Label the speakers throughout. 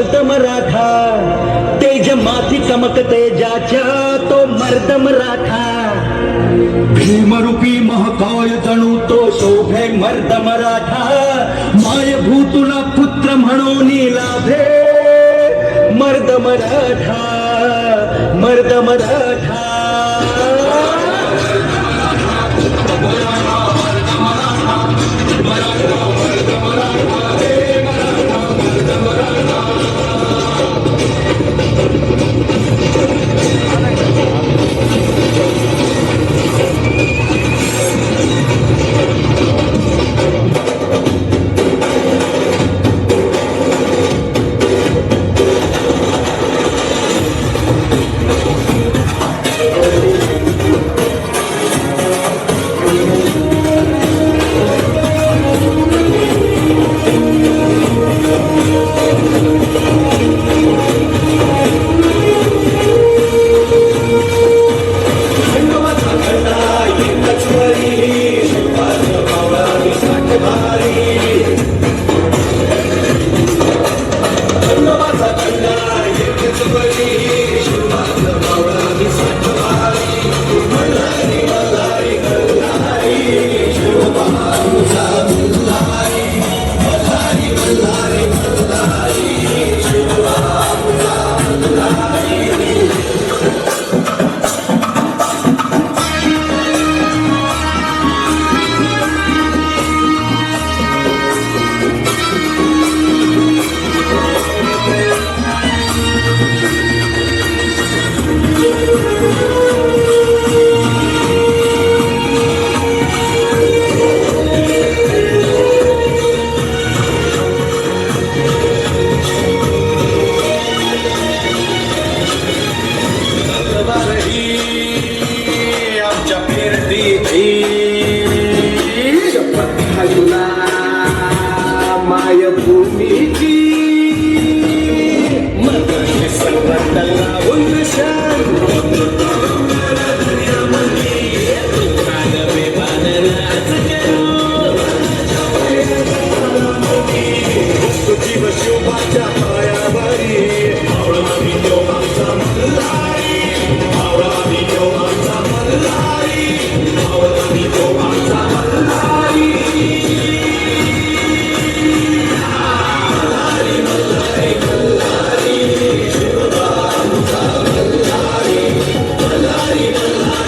Speaker 1: मर्द मराठा तेज माथी चमक तेजाच्या तो मर्द मराठा भीमरूपी महाकाय जणू तो शोभे मर्द मराठा मायभूतुला पुत्र म्हणून लाभे मर्द मराठा मर्द मराठा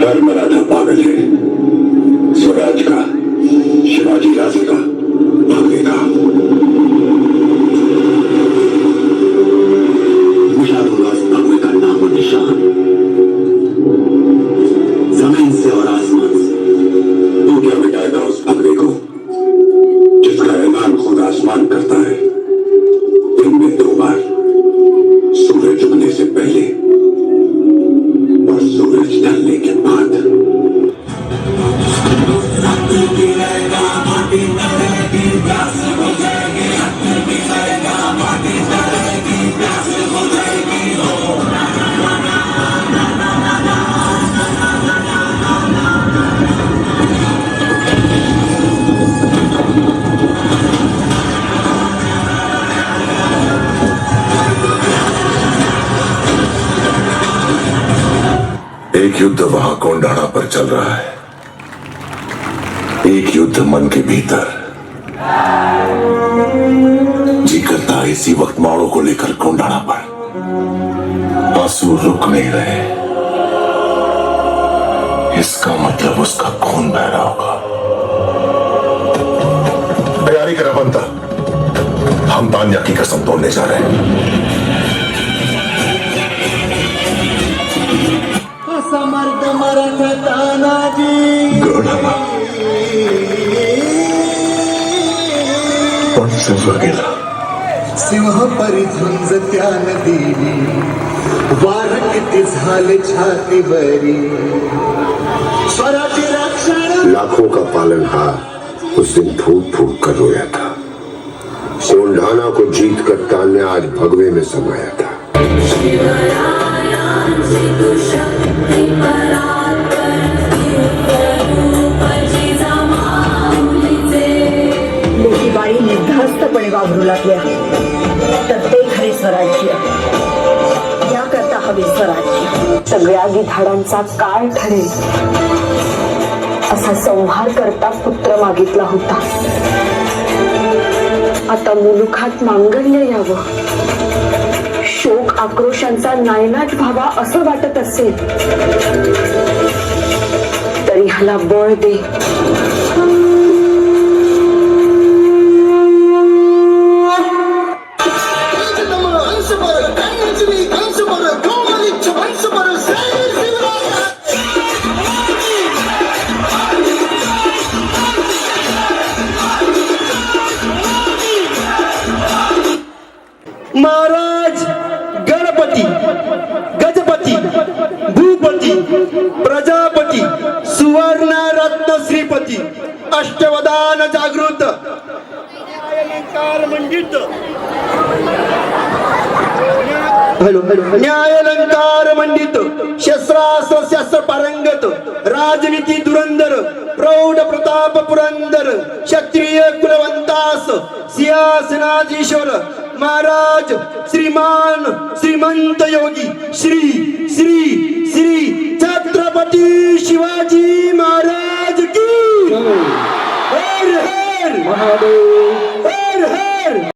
Speaker 2: डर मरा था पागल है स्वराज का शिवाजी राजे का।
Speaker 3: एक युद्ध वहाँ कोंडाणा पर चल रहा है। एक युद्ध मन के भीतर। जी करता है इसी वक्त माड़ो को लेकर कोंडाणा पर। आँसू रुक नहीं रहे। इसका मतलब उसका खून बह रहा होगा। तैयारी करा बनता हम तान्या की कसम तोड़ने जा रहे हैं। पण सिंह गेला
Speaker 4: सिंह परिझुंज त्या नदीनी वार किती झाले छातीवरी स्वराची रक्षण
Speaker 2: लाखों का पालनहार उस दिन फूट फूट कर रोया था। कोंडाना को जीत कर तान्या आज भगवे में समाया था।
Speaker 5: मस्तपणे वावरू लागल्या तर ते खरे स्वराज्य. याकरता हवे स्वराज्य. सगळ्या गिधाडांचा काळ ठरेल. असा संहार करता पुत्र मागितला होता. आता मुलुखात मांगल्य यावं. शोक आक्रोशांचा नायनाट व्हावा असं वाटत असेल. तरी ह्याला बळ दे.
Speaker 6: श्रीपती अष्टवदान जागृत. मंडित. हॅलो हॅलो न्यायलंकार मंडित. शस्त्रास्त्र शस्त्र पारंगत. राजनीती धुरंधर. प्रौढ प्रताप पुरंदर. क्षत्रिय कुलवंतास. सिंहासनाधीश्वर. महाराज श्रीमान श्रीमंत योगी. Shri Shri Shri Chhatrapati Shivaji Hey, hey! Hey!